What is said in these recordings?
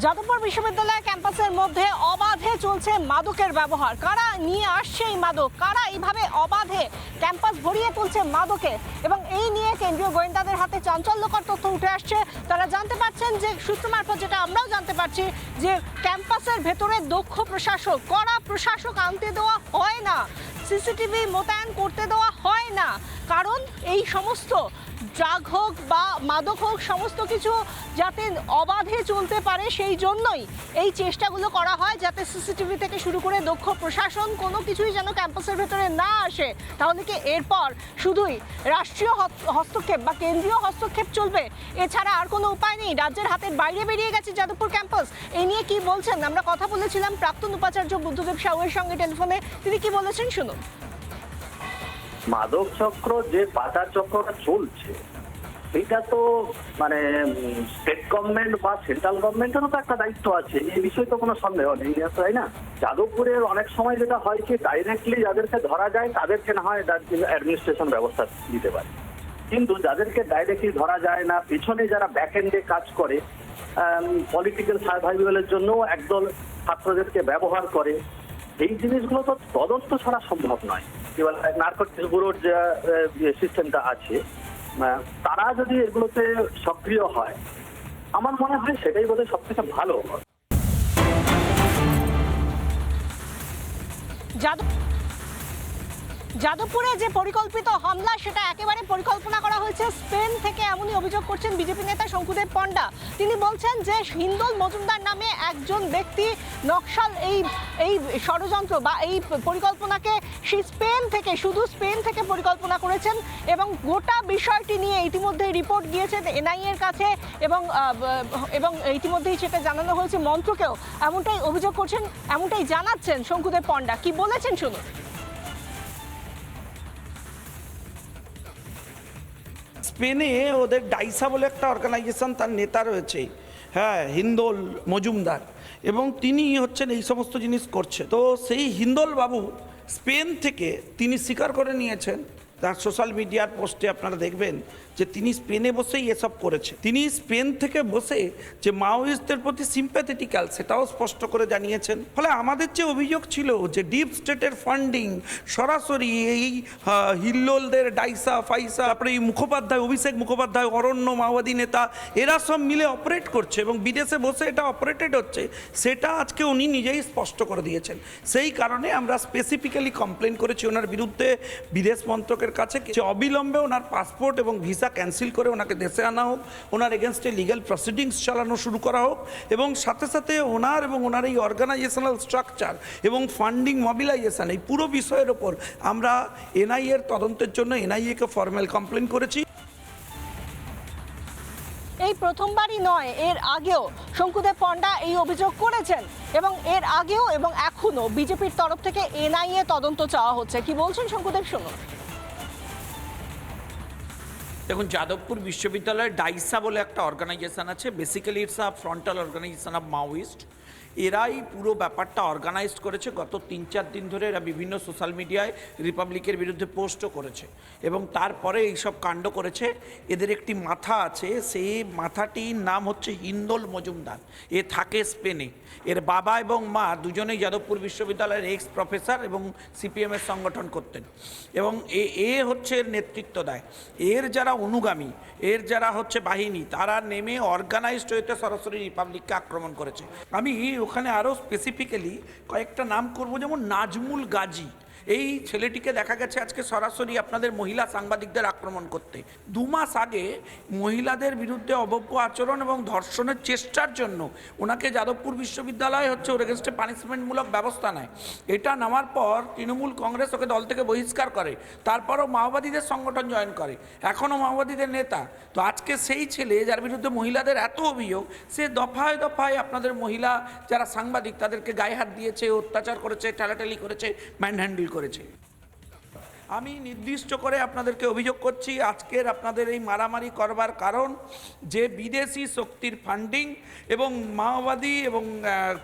যাদবপুর বিশ্ববিদ্যালয় ক্যাম্পাসের মধ্যে অবাধে চলছে মাদকের ব্যবহার। কারা নিয়ে আসছে এই মাদক? কারা এইভাবে অবাধে ক্যাম্পাস ভরিয়ে তুলছে মাদকে? এবং এই নিয়ে কেন্দ্রীয় গোয়েন্দাদের হাতে চাঞ্চল্যকর তথ্য উঠে আসছে। তারা জানতে পারছেন যে, সূত্র মারফত যেটা আমরাও জানতে পারছি, যে ক্যাম্পাসের ভেতরে দক্ষ প্রশাসক, কড়া প্রশাসক আনতে দেওয়া হয় না। সিসিটিভি মোতায়েন করতে দেওয়া হয় না। কারণ এই সমস্ত ড্রাগ হোক বা মাদক হোক, সমস্ত কিছু যাতে অবাধে চলতে পারে সেই জন্যই এই চেষ্টাগুলো করা হয় যাতে সিসিটিভি থেকে শুরু করে দক্ষ প্রশাসন কোনো কিছুই যেন ক্যাম্পাসের ভেতরে না আসে। তাহলে কি এরপর শুধুই রাষ্ট্রীয় হস্তক্ষেপ বা কেন্দ্রীয় হস্তক্ষেপ চলবে? এছাড়া আর কোনো উপায় নেই। রাজ্যের হাতের বাইরে বেরিয়ে গেছে যাদবপুর ক্যাম্পাস। এই নিয়ে কি বলছেন? আমরা কথা বলেছিলাম প্রাক্তন উপাচার্য বুদ্ধদেব সাউয়ের সঙ্গে টেলিফোনে। তিনি কি বলেছেন? শুনুন। মাদক চক্র যে পাচার চক্রটা চলছে, এটা তো মানে স্টেট গভর্নমেন্ট বা সেন্ট্রাল গভর্নমেন্টেরও তো একটা দায়িত্ব আছে, এই বিষয়ে তো কোনো সন্দেহ নেই, তাই না? যাদবপুরের অনেক সময় যেটা হয় কি ডাইরেক্টলি যাদেরকে ধরা যায়, তাদেরকে না হয় অ্যাডমিনিস্ট্রেশন ব্যবস্থা দিতে পারে। কিন্তু যাদেরকে ডাইরেক্টলি ধরা যায় না, পিছনে যারা ব্যাক এন্ডে কাজ করে পলিটিক্যাল সার্ভাইভালের জন্য একদল ছাত্রদেরকে ব্যবহার করে, এই জিনিসগুলো তো তদন্ত ছাড়া সম্ভব নয়। এবার নার্কোটিক্স ব্যুরোর যে সিস্টেমটা আছে তারা যদি এগুলোতে সক্রিয় হয়, আমার মনে হয় সেটাই বোধহয় সব থেকে ভালো যাদব যাদবপুরে যে পরিকল্পিত হামলা, সেটা একেবারে পরিকল্পনা করা হয়েছে। স্পেন থেকে এমনই অভিযোগ করছেন বিজেপি নেতা শঙ্কুদেব পণ্ডা। তিনি বলছেন যে হিন্দোল মজুমদার নামে একজন ব্যক্তি নকশাল এই এই ষড়যন্ত্র বা এই পরিকল্পনাকে সেই স্পেন থেকে, শুধু স্পেন থেকে পরিকল্পনা করেছেন এবং গোটা বিষয়টি নিয়ে ইতিমধ্যে রিপোর্ট গিয়েছে এনআইএ এর কাছে এবং এবং ইতিমধ্যেই সেটা জানানো হয়েছে মন্ত্রকেও। এমনটাই অভিযোগ করছেন, এমনটাই জানাচ্ছেন শঙ্কুদেব পণ্ডা। কি বলেছেন শুনুন। স্পেনে ওদের ডাইসা বলে একটা অর্গানাইজেশন তার নেতা রয়েছে হ্যাঁ হিন্দোল মজুমদার। এবং তিনি হচ্ছেন এই সমস্ত জিনিস করছে। তো সেই হিন্দোল বাবু স্পেন থেকে তিনি স্বীকার করে নিয়েছেন তার সোশ্যাল মিডিয়ার পোস্টে আপনারা দেখবেন যে তিনি স্পেনে বসেই এসব করেছে। তিনি স্পেন থেকে বসে যে মাওয়িস্টদের প্রতি সিম্প্যাথেটিক্যাল সেটাও স্পষ্ট করে জানিয়েছেন। ফলে আমাদের যে অভিযোগ ছিল যে ডিপ স্টেটের ফান্ডিং সরাসরি এই হিল্লোলদের ডাইসা, ফাইসা, তারপরে এই মুখোপাধ্যায়, অভিষেক মুখোপাধ্যায়, অরণ্য, মাওবাদী নেতা, এরা সব মিলে অপারেট করছে এবং বিদেশে বসে এটা অপারেটেড হচ্ছে, সেটা আজকে উনি নিজেই স্পষ্ট করে দিয়েছেন। সেই কারণে আমরা স্পেসিফিক্যালি কমপ্লেন করেছি ওনার বিরুদ্ধে। বিদেশ মন্ত্রকের কাছে যে অবিলম্বে ওনার পাসপোর্ট এবং ভিসা ক্যান্সেল করে ওনাকে দেশে আনা হোক, ওনার এগেনস্টে লিগ্যাল প্রসিডিংস চালানো শুরু করা হোক, এবং সাথে সাথে ওনার এবং ওনার এই অর্গানাইজেশনাল স্ট্রাকচার এবং ফান্ডিং মোবিলাইজেশন এই পুরো বিষয়ের ওপর আমরা এনআইএর তদন্তের জন্য এনআইএকে ফর্মাল কমপ্লেন করেছি। এই প্রথমবারই নয়, এর আগেও শঙ্কুদেব পণ্ডা এই অভিযোগ করেছেন এবং এর আগেও এবং এখনও বিজেপির তরফ থেকে এনআইএ তদন্ত চাওয়া হচ্ছে। কি বলছেন শঙ্কুদেব, শুনুন। দেখুন, যাদবপুর বিশ্ববিদ্যালয়ে ডাইসা বলে একটা অর্গানাইজেশান আছে। Basically it's a frontal organisation of Maoist এরাই পুরো ব্যাপারটা অর্গানাইজ করেছে গত তিন চার দিন ধরে এরা বিভিন্ন সোশ্যাল মিডিয়ায় রিপাবলিকের বিরুদ্ধে পোস্টও করেছে। এবং তারপরে এইসব কাণ্ড করেছে। এদের একটি মাথা আছে, সেই মাথাটির নাম হচ্ছে হিন্দোল মজুমদার। এ থাকে স্পেনে। এর বাবা এবং মা দুজনেই যাদবপুর বিশ্ববিদ্যালয়ের এক্স প্রফেসর এবং সিপিএমের সংগঠন করতেন। এবং এ এ হচ্ছে এর নেতৃত্ব দেয় এর যারা অনুগামী, এর যারা হচ্ছে বাহিনী, তারা নেমে অর্গানাইজড হইতে সরাসরি রিপাবলিককে আক্রমণ করেছে। আমি ওখানে আরও স্পেসিফিক্যালি কয়েকটা নাম করব যেমন নাজমুল গাজী। এই ছেলেটিকে দেখা গেছে আজকে সরাসরি আপনাদের মহিলা সাংবাদিকদের আক্রমণ করতে। দু মাস আগে মহিলাদের বিরুদ্ধে অভব্য আচরণ এবং ধর্ষণের চেষ্টার জন্য ওনাকে যাদবপুর বিশ্ববিদ্যালয় হচ্ছে ওর এগেনস্টে পানিশমেন্টমূলক ব্যবস্থা নেয়। এটা নেওয়ার পর তৃণমূল কংগ্রেস ওকে দল থেকে বহিষ্কার করে, তারপরও মাওবাদীদের সংগঠন জয়েন করে, এখনও মাওবাদীদের নেতা। তো আজকে সেই ছেলে যার বিরুদ্ধে মহিলাদের এত অভিযোগ, সে দফায় দফায় আপনাদের মহিলা যারা সাংবাদিক তাদেরকে গায়ে হাত দিয়েছে, অত্যাচার করেছে, ঠেলাঠেলি করেছে ম্যান হ্যান্ডেল করেছে। আমি নির্দিষ্ট করে আপনাদেরকে অভিযোগ করছি, আজকের আপনাদের এই মারামারি করবার কারণ যে বিদেশি শক্তির ফান্ডিং এবং মাওবাদী এবং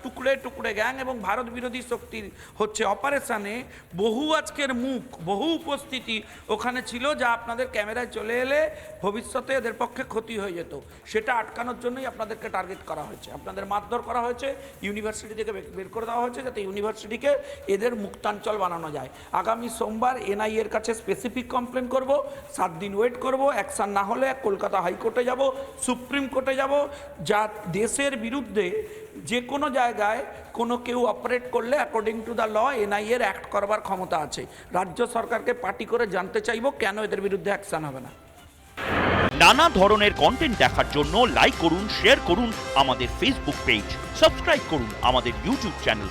টুকরে টুকরে গ্যাং এবং ভারত বিরোধী শক্তির হচ্ছে অপারেশানে বহু আজকের মুখ, বহু উপস্থিতি ওখানে ছিল যা আপনাদের ক্যামেরায় চলে এলে ভবিষ্যতে এদের পক্ষে ক্ষতি হয়ে যেত। সেটা আটকানোর জন্যই আপনাদেরকে টার্গেট করা হয়েছে। আপনাদের মারধর করা হয়েছে ইউনিভার্সিটি থেকে বের করে দেওয়া হয়েছে যাতে ইউনিভার্সিটিকে এদের মুক্তাঞ্চল বানানো যায়। আগামী সোমবার এনআই এর কাছে স্পেসিফিক কমপ্লেন করব, সাত দিন ওয়েট করব অ্যাকশন না হলে কলকাতা হাইকোর্টে যাব, সুপ্রিম কোর্টে যাব, যা দেশের বিরুদ্ধে যে কোনো জায়গায় কোনো কেউ অপারেট করলে অ্যাকর্ডিং টু দ্য ল এনআই এর অ্যাক্ট করবার ক্ষমতা আছে। রাজ্য সরকারকে পার্টি করে জানতে চাইব কেন এদের বিরুদ্ধে অ্যাকশন হবে না। নানা ধরনের কন্টেন্ট দেখার জন্য লাইক করুন শেয়ার করুন আমাদের ফেসবুক পেজ সাবস্ক্রাইব করুন আমাদের ইউটিউব চ্যানেল